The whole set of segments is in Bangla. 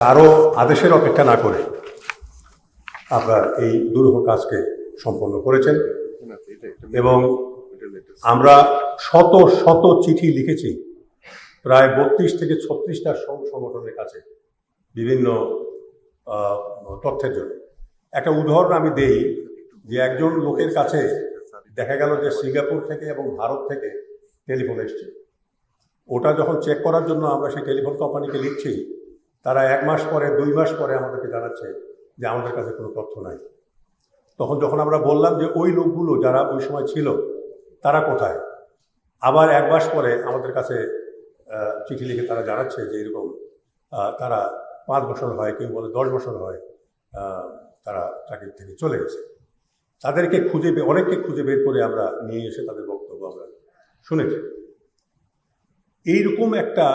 আরও আদেশের অপেক্ষা না করে আপনার এই দুরূহ কাজকে সম্পন্ন করেছেন। এবং আমরা শত শত চিঠি লিখেছি, প্রায় বত্রিশ থেকে ছত্রিশটা সংগঠনের কাছে বিভিন্ন তথ্যের জন্য। একটা উদাহরণ আমি দেই যে একজন লোকের কাছে দেখা গেল যে সিঙ্গাপুর থেকে এবং ভারত থেকে টেলিফোন এসছে। ওটা যখন চেক করার জন্য আমরা সেই টেলিফোন কোম্পানিকে লিখছি তারা এক মাস পরে, দুই মাস পরে আমাদেরকে জানাচ্ছে যে আমাদের কাছে কোনো তথ্য নাই। তখন যখন আমরা বললাম যে ওই লোকগুলো যারা ওই সময় ছিল, তারা কোথায়? আবার এক মাস পরে আমাদের কাছে চিঠি লিখে তারা জানাচ্ছে যে এরকম তারা পাঁচ বছর হয়, কেউ বলে দশ বছর হয় তারা চাকরি থেকে চলে গেছে। তাদেরকে খুঁজে অনেককে খুঁজে বের করে আমরা নিয়ে এসে তাদের বক্তব্য আমরা শুনেছি। এইরকম একটা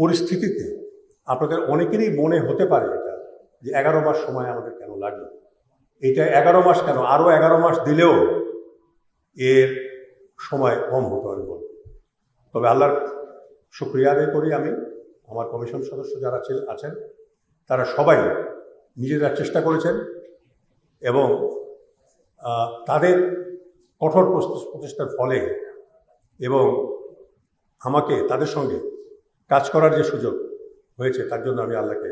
পরিস্থিতিতে আপনাদের অনেকেরই মনে হতে পারে এটা, যে এগারো মাস সময় আমাদের কেন লাগল? এটা এগারো মাস কেন? আরও এগারো মাস দিলেও এর সময় কম হতো আমি বলব। তবে আল্লাহর শুক্রিয়া আদায় করি আমি, আমার কমিশন সদস্য যারা আছেন, তারা সবাই নিজেরা চেষ্টা করেছেন এবং তাদের কঠোর প্রচেষ- প্রচেষ্টার ফলে এবং আমাকে, তাদের সঙ্গে কাজ করার যে সুযোগ হয়েছে তার জন্য আমি আল্লাহকে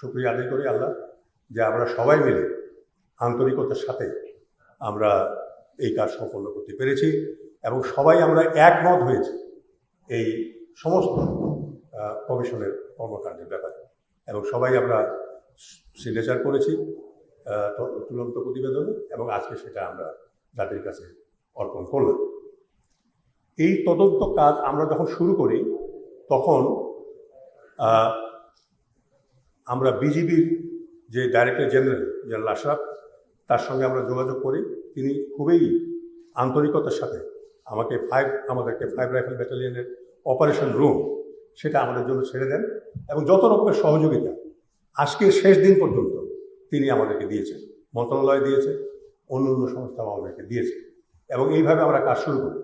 শুক্রিয়া আদায় করি আল্লাহ যে আমরা সবাই মিলে আন্তরিকতার সাথে আমরা এই কাজ সম্পন্ন করতে পেরেছি এবং সবাই আমরা একমত হয়েছি এই সমস্ত কমিশনের কর্মকাণ্ডের ব্যাপারে। এবং সবাই আমরা সিগনেচার করেছি আহ, ত- চূড়ান্ত প্রতিবেদনে এবং আজকে সেটা আমরা জাতির কাছে অর্পণ করলাম। এই তদন্ত কাজ আমরা যখন শুরু করি তখন আমরা বিজিবির যে ডাইরেক্টর জেনারেল জেনারেল আশরাফ, তার সঙ্গে আমরা যোগাযোগ করি। তিনি খুবই আন্তরিকতার সাথে আমাকে ফাইভ আমাদেরকে ফাইভ রাইফেল ব্যাটালিয়নের অপারেশন রুম সেটা আমাদের জন্য ছেড়ে দেন এবং যত রকমের সহযোগিতা আজকে শেষ দিন পর্যন্ত তিনি আমাদেরকে দিয়েছেন, মন্ত্রণালয় দিয়েছে, অন্য অন্য সংস্থাও আমাদেরকে দিয়েছে এবং এইভাবে আমরা কাজ শুরু করি।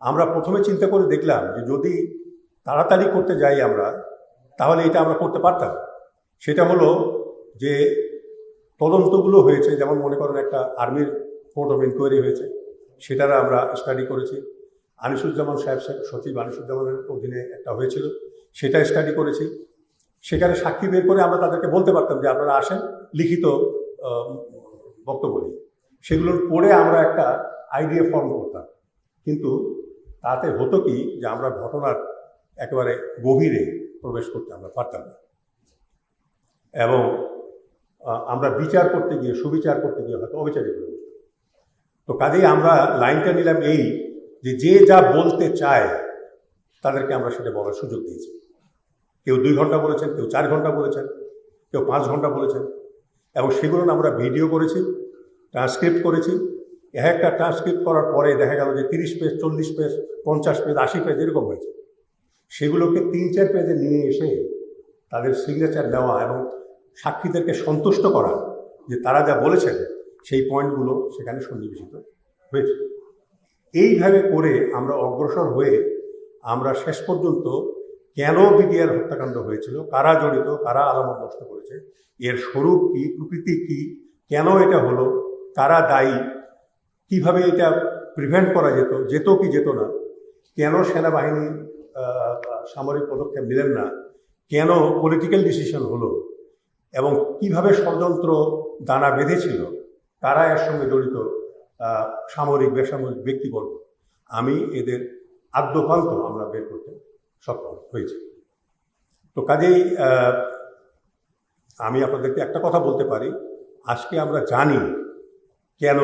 আমরা প্রথমে চিন্তা করে দেখলাম যে যদি তাড়াতাড়ি করতে যাই আমরা তাহলে এটা আমরা করতে পারতাম। সেটা হলো যে তদন্তগুলো হয়েছে, যেমন মনে করেন একটা আর্মির কোর্ট অফ ইনকোয়ারি হয়েছে সেটার আমরা স্টাডি করেছি। আনিসুজ্জামান সাহেব, সচিব আনিসুজ্জামানের অধীনে একটা হয়েছিল, সেটা স্টাডি করেছি। সেখানে সাক্ষী বের করে আমরা তাদেরকে বলতে পারতাম যে আপনারা আসেন, লিখিত বক্তব্য নিয়ে সেগুলোর পরে আমরা একটা আইডিয়া ফর্ম করতাম। কিন্তু তাতে হতো কি যে আমরা ঘটনার একেবারে গভীরে প্রবেশ করতে আমরা পারতাম না। এবং আমরা বিচার করতে গিয়ে, সুবিচার করতে গিয়ে হয়তো অবিচারী উঠতাম। তো কাজেই আমরা লাইনটা নিলাম এই যে যে যা বলতে চায়, তাদেরকে আমরা সেটা বলার সুযোগ দিয়েছি। কেউ দুই ঘণ্টা বলেছেন, কেউ চার ঘণ্টা বলেছেন, কেউ পাঁচ ঘণ্টা বলেছেন। এবং সেগুলো আমরা ভিডিও করেছি, ট্রান্সক্রিপ্ট করেছি। এক একটা ট্রান্সক্রিপ্ট করার পরে দেখা গেল যে তিরিশ পেজ, চল্লিশ পেজ, পঞ্চাশ পেজ, আশি পেজ এরকম হয়েছে। সেগুলোকে তিন, চার পেজে নিয়ে এসে তাদের সিগনেচার নেওয়া এবং সাক্ষীদেরকে সন্তুষ্ট করা যে তারা যা বলেছেন, সেই পয়েন্টগুলো সেখানে সন্নিবেশিত হয়েছে। এইভাবে করে আমরা অগ্রসর হয়ে আমরা শেষ পর্যন্ত কেন বিডিআর হত্যাকাণ্ড হয়েছিল, কারা জড়িত, কারা আলামত নষ্ট করেছে, এর স্বরূপ কী, প্রকৃতি কী, কেন এটা হলো, কারা দায়ী, কীভাবে এটা প্রিভেন্ট করা যেত যেত কি যেত না, কেন সেনাবাহিনী সামরিক পদক্ষেপ নিলেন না। কেন পলিটিক্যাল ডিসিশন হলো? এবং কীভাবে ষড়যন্ত্র দানা বেঁধেছিল? তারা এর সঙ্গে জড়িত সামরিক, বেসামরিক ব্যক্তিবর্গ। আমি এদের আদ্যপান্ত আমরা বের করতে সক্ষম হয়েছি। তো কাজেই আমি আপনাদেরকে একটা কথা বলতে পারি। আজকে আমরা জানি কেন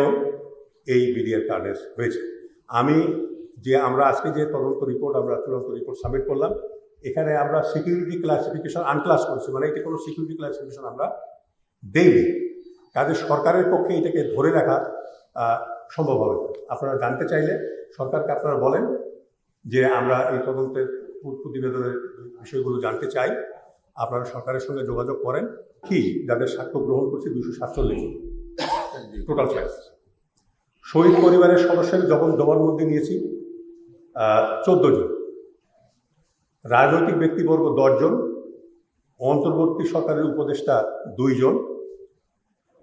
এই বিডিআর কার্ডের হয়েছে। আমি যে আমরা আজকে যে তদন্ত রিপোর্ট আমরা চূড়ান্ত রিপোর্ট সাবমিট করলাম এখানে আমরা সিকিউরিটি ক্লাসিফিকেশন আনক্লাস করছি। মানে এটা কোনো সিকিউরিটি ক্লাসিফিকেশন আমরা দেইনি। কাজে সরকারের পক্ষে এটাকে ধরে রাখা সম্ভব হবে আপনারা জানতে চাইলে সরকারকে আপনারা বলেন যে আমরা এই তদন্তের প্রতিবেদনের বিষয়গুলো জানতে চাই। আপনারা সরকারের সঙ্গে যোগাযোগ করেন। কি? যাদের সাক্ষ্য গ্রহণ করছে দুশো সাতচল্লিশ টোটাল চার্জ শহীদ পরিবারের সদস্যের যখন জবানবন্দি নিয়েছি চোদ্দ জন। রাজনৈতিক ব্যক্তিবর্গ দশজন অন্তর্বর্তী সরকারের উপদেষ্টা দুইজন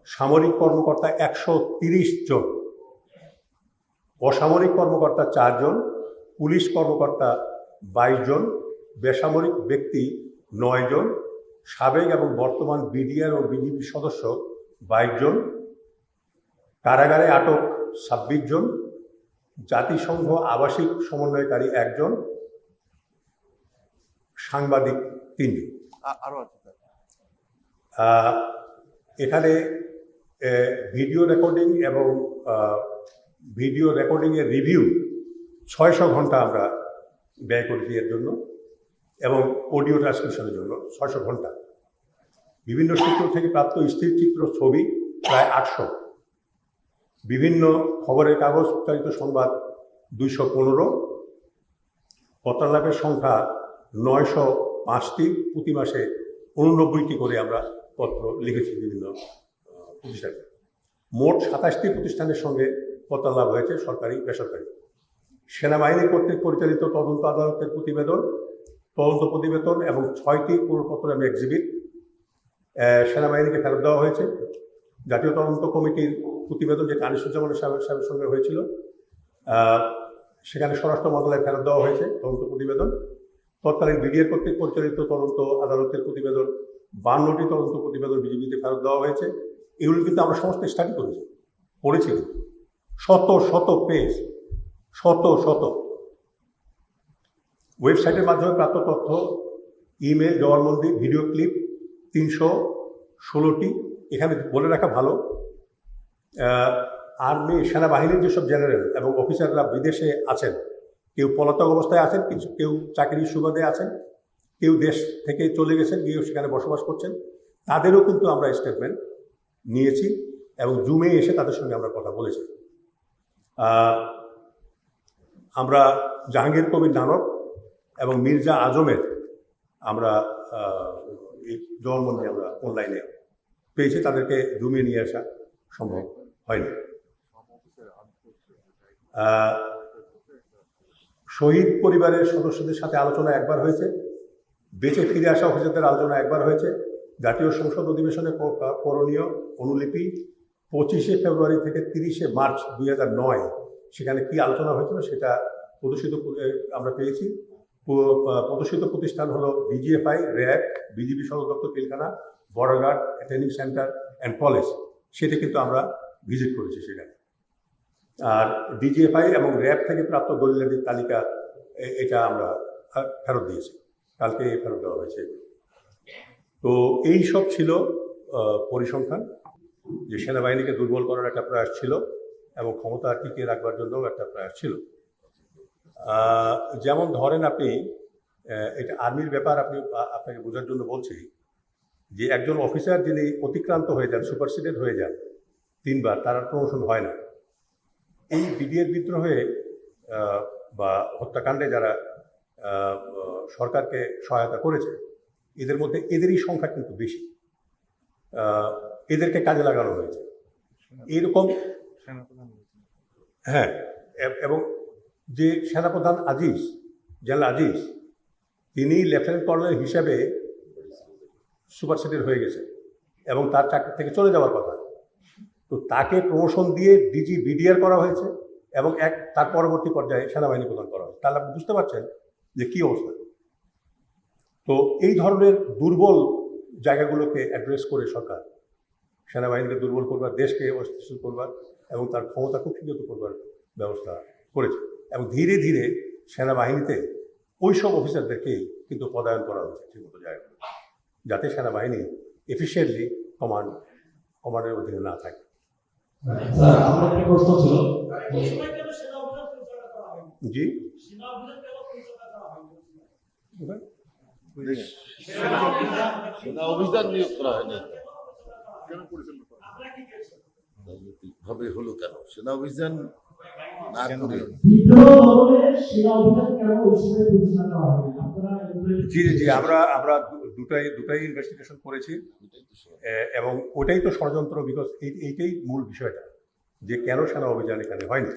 সামরিক কর্মকর্তা একশো তিরিশ জন, অসামরিক কর্মকর্তা চারজন পুলিশ কর্মকর্তা বাইশ জন, বেসামরিক ব্যক্তি নয় জন, সাবেক এবং বর্তমান বিডিআর ও বিজিবি সদস্য বাইশ জন, কারাগারে আটক ছাব্বিশ জন জাতিসংঘ আবাসিক সমন্বয়কারী একজন সাংবাদিক তিনি। এখানে ভিডিও রেকর্ডিং এবং ভিডিও রেকর্ডিংয়ের রিভিউ ছয়শো ঘণ্টা আমরা ব্যয় করেছি এর জন্য এবং অডিও ট্রান্সক্রিপশনের জন্য ছয়শো ঘণ্টা। বিভিন্ন সূত্র থেকে প্রাপ্ত স্থিরচিত্র ছবি প্রায় আটশো। বিভিন্ন খবরের কাগজ উচ্চারিত সংবাদ দুইশো পনেরো, পত্রালাপের সংখ্যা নয়শো পাঁচটি, প্রতি মাসে উননব্বইটি করে আমরা পত্র লিখেছি বিভিন্ন প্রতিষ্ঠানে। মোট সাতাশটি প্রতিষ্ঠানের সঙ্গে পত্রালাভ হয়েছে সরকারি, বেসরকারি। সেনাবাহিনী কর্তৃক পরিচালিত তদন্ত আদালতের প্রতিবেদন, তদন্ত প্রতিবেদন এবং ছয়টি পুরপত্র এবং এক্সিবিট সেনাবাহিনীকে ফেরত দেওয়া হয়েছে। জাতীয় তদন্ত কমিটির প্রতিবেদন যেটা আনিসুজ্জামান সাহেব সাহেবের সঙ্গে হয়েছিল সেখানে স্বরাষ্ট্র মন্ত্রণালয়ে ফেরত দেওয়া হয়েছে তদন্ত প্রতিবেদন। তৎকালীন বিডিআর কর্তৃক পরিচালিত তদন্ত আদালতের প্রতিবেদন, বান্নটি তদন্ত প্রতিবেদন বিজেপিতে ফেরত দেওয়া হয়েছে। এগুলো কিন্তু আমরা সমস্ত স্টাডি করেছি, পড়েছি। শত শত পেজ, শত শত। ওয়েবসাইটের মাধ্যমে প্রাপ্ত তথ্য, ইমেল, জবানবন্দি, ভিডিও ক্লিপ, তিনশো ষোলোটি এখানে বলে রাখা ভালো আর্মি, সেনাবাহিনীর যেসব জেনারেল এবং অফিসাররা বিদেশে আছেন, কেউ পলাতক অবস্থায় আছেন, কিছু কেউ চাকরির সুবাদে আছেন, কেউ দেশ থেকে চলে গেছেন, গিয়েও সেখানে বসবাস করছেন, তাদেরও কিন্তু আমরা স্টেটমেন্ট নিয়েছি এবং জুমে এসে তাদের সঙ্গে আমরা কথা বলেছি। আমরা জাহাঙ্গীর কবির নানক এবং মির্জা আজমের আমরা জবানবন্দি আমরা অনলাইনে পেয়েছি, তাদেরকে জুমে নিয়ে আসা সম্ভব হয়নি। শহীদ পরিবারের সদস্যদের সাথে আলোচনা একবার হয়েছে, বেঁচে ফিরে আসা অফিসারদের আলোচনা একবার হয়েছে। জাতীয় সংসদ অধিবেশনে করণীয় অনুলিপি পঁচিশে ফেব্রুয়ারি থেকে তিরিশে মার্চ দুই নয়, সেখানে কি আলোচনা হয়েছিল সেটা প্রদর্শিত আমরা পেয়েছি। প্রদর্শিত প্রতিষ্ঠান হলো ডিজিএফআই র্যাব, বিজিবি সদর দপ্তর, Pilkhana. Border training centre and college সেটা কিন্তু আমরা ভিজিট করেছি সেখানে। আর ডিজিএফআই এবং র্যাব থেকে প্রাপ্ত দলিলের তালিকা এটা আমরা ফেরত দিয়েছি। কালকে ফেরত দেওয়া হয়েছে। তো এই সব ছিল পরিসংখ্যান, যে সেনাবাহিনীকে দুর্বল করার একটা প্রয়াস ছিল এবং ক্ষমতা টিকিয়ে রাখবার জন্যও একটা প্রয়াস ছিল। যেমন ধরেন আপনি এটা আর্মির ব্যাপার আপনি আপনাকে বোঝার জন্য বলছি যে একজন অফিসার যিনি অতিক্রান্ত হয়ে যান সুপারসিডেড হয়ে যান তিনবার তার আর প্রমোশন হয় না। এই বিডিএর বিদ্রোহে বা হত্যাকাণ্ডে যারা সরকারকে সহায়তা করেছে এদের মধ্যে এদেরই সংখ্যা কিন্তু বেশি। এদেরকে কাজে লাগানো হয়েছে। এরকম সেনাপ্রধান হ্যাঁ এবং যে সেনাপ্রধান আজিজ জেনারেল আজিজ তিনি লেফটেন্যান্ট কর্নেল হিসাবে সুপারসিডেড হয়ে গেছে এবং তার চাকরি থেকে চলে যাওয়ার কথা। তো তাকে প্রমোশন দিয়ে ডিজি বিডিআর করা হয়েছে এবং এক তার পরবর্তী পর্যায়ে সেনাবাহিনী প্রদান করা হয়েছে। তাহলে আপনি বুঝতে পারছেন যে কী অবস্থা। তো এই ধরনের দুর্বল জায়গাগুলোকে অ্যাড্রেস করে সরকার। সেনাবাহিনীকে দুর্বল করবার, দেশকে অস্থিতিশীল করবার এবং তার ক্ষমতা কুক্ষিগত করবার ব্যবস্থা করেছে। এবং ধীরে ধীরে সেনাবাহিনীতে ওই সব অফিসারদেরকেই কিন্তু পদায়ন করা হয়েছে ঠিকমতো জায়গা যাতে সেনাবাহিনী এফিসিয়েন্টলি কমান্ড কমান্ডের অধীনে না থাকে। জি? সেনা অভিযান? নিয়োগ করা হয়নি। কি হলো কেন সেনা অভিযান না করে। জি জি জি আমরা আমরা দুটাই দুটাই ইনভেস্টিগেশন করেছি। এবং ওটাই তো ষড়যন্ত্র বিকজ এইটাই মূল বিষয়টা যে কেন সেনা অভিযান এখানে হয়নি?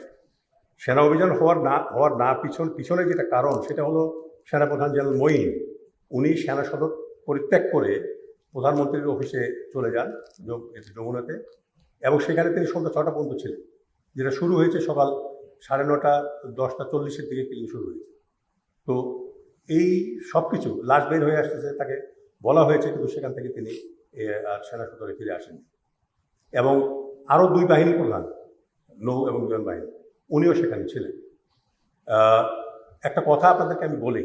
সেনা অভিযান হওয়ার না হওয়ার না পিছন পিছনে যেটা কারণ সেটা হলো সেনাপ্রধান জেনারেল মঈন। উনি সেনা সদর পরিত্যাগ করে প্রধানমন্ত্রীর অফিসে চলে যান যম- যমুনাতে। এবং সেখানে তিনি সন্ধ্যা ছটা পর্যন্ত ছিলেন। যেটা শুরু হয়েছে সকাল সাড়ে নটা, দশটা চল্লিশের দিকে কিলিং শুরু হয়েছে। তো এই সব কিছু লাশ বের হয়ে আসতেছে, তাকে বলা হয়েছে, কিন্তু সেখান থেকে তিনি আর সেনা সদরে ফিরে আসেননি। এবং আরও দুই বাহিনী প্রধান, নৌ এবং বিমান বাহিনী, উনিও সেখানে ছিলেন। একটা কথা আপনাদেরকে আমি বলি,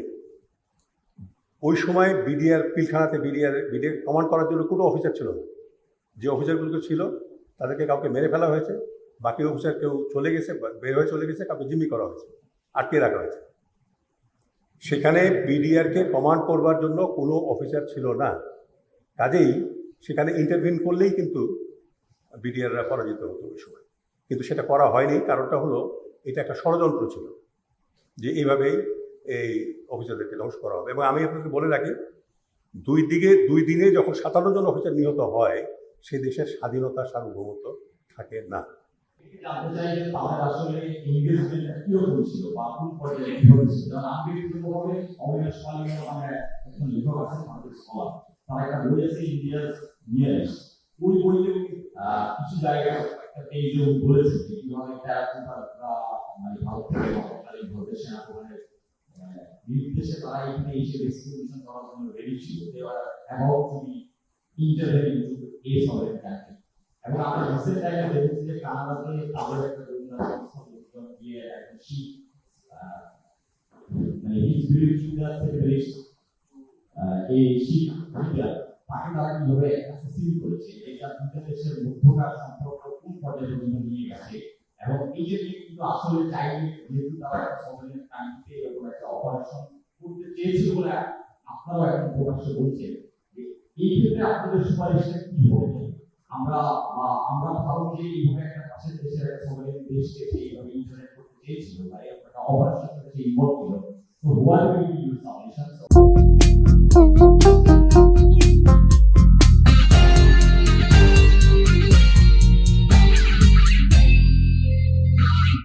ওই সময় বিডিআর পিলখানাতে বিডিআর বিডিআর কমান্ড করার জন্য কোনো অফিসার ছিল না। যে অফিসারগুলো ছিল, তাদেরকে কাউকে মেরে ফেলা হয়েছে বাকি অফিসার কেউ চলে গেছে বের হয়ে চলে গেছে, কাউকে জিম্মি করা হয়েছে, আটকে রাখা হয়েছে। সেখানে বিডিআরকে কমান্ড করবার জন্য কোনো অফিসার ছিল না। কাজেই সেখানে ইন্টারভিন করলেই কিন্তু বিডিআররা পরাজিত হতো ওই সময়। কিন্তু সেটা করা হয়নি, কারণটা হলো এটা একটা ষড়যন্ত্র ছিল যে এইভাবেই এই অফিসারদেরকে ধ্বংস করা হবে। এবং আমি আপনাকে বলে রাখি, দুই দিকে, দুই দিনে যখন সাতান্ন জন অফিসার নিহত হয়, সে দেশের স্বাধীনতা সার্বভৌমত্ব থাকে না। জানতে চাই যে তাদের আসলে এঙ্গেজমেন্টটা কীরকম ছিল বা কোন পর্যায়ে কীভাবে ছিল যেমন আমি অবিনাশ নামে একজন লেখক আছেন আমাদের স্কলার তার একটা বই আছে ইন্ডিয়াস নিয়ারেস্ট ওই বইতে কিছু জায়গায় একটা পেজে যে কীভাবে মানে নির্দেশে তারা এখানে এসে করার জন্য রেডি ছিল about to be intervene into a solid country এবং আমরা রিসেন্ট দেখেছি যে কানাডাতে একটা একটা শীত মানে দ্য সেপারেশন এই শীত তাকে তারা কীভাবে করেছে, এটা দেশের মধ্যকার সম্পর্ক কোন নিয়ে গেছে, এবং এই যে কিন্তু আসলে চাইলে যেহেতু তারা একটা এরকম একটা অপারেশন করতে চেয়েছিল বলে আপনারাও এখন প্রকাশ্যে বলছেন এই ক্ষেত্রে আপনাদের সুপারিশটা কি আমরা বা আমরা ধরো যে এইভাবে একটা কাছের দেশের সবাই দেশকে এইভাবে ইন্টারনেট করতে চেয়েছিল বা একটা অপারেশন করতে ইনভলভ ছিল তো হোয়াই উইল ইউজ সাবমিশন